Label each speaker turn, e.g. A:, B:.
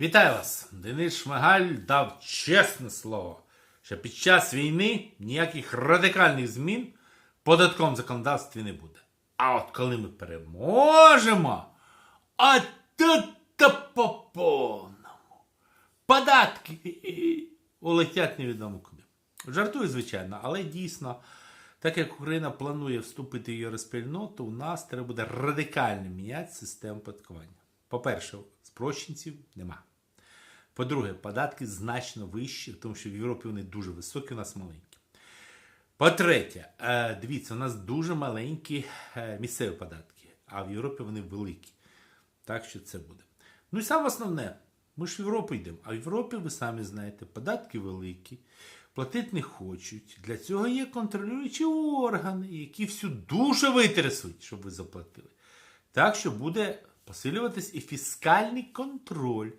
A: Вітаю вас! Денис Шмигаль дав чесне слово, що під час війни ніяких радикальних змін в податковому законодавстві не буде. А от коли ми переможемо, а тут то по повному. Податки улетять невідомо куди. Жартую, звичайно, але дійсно, так як Україна планує вступити в євроспільноту, у нас треба буде радикально міняти систему податкування. По-перше, спрощенців нема. По-друге, податки значно вищі, тому що в Європі вони дуже високі, у нас маленькі. По-третє, е, дивіться, у нас дуже маленькі е, місцеві податки, а в Європі вони великі. Так що це буде. Ну і саме основне, ми ж в Європу йдемо, а в Європі, ви самі знаєте, податки великі, платити не хочуть. Для цього є контролюючі органи, які всю душу витрясуть, щоб ви заплатили. Так що буде посилюватись і фіскальний контроль.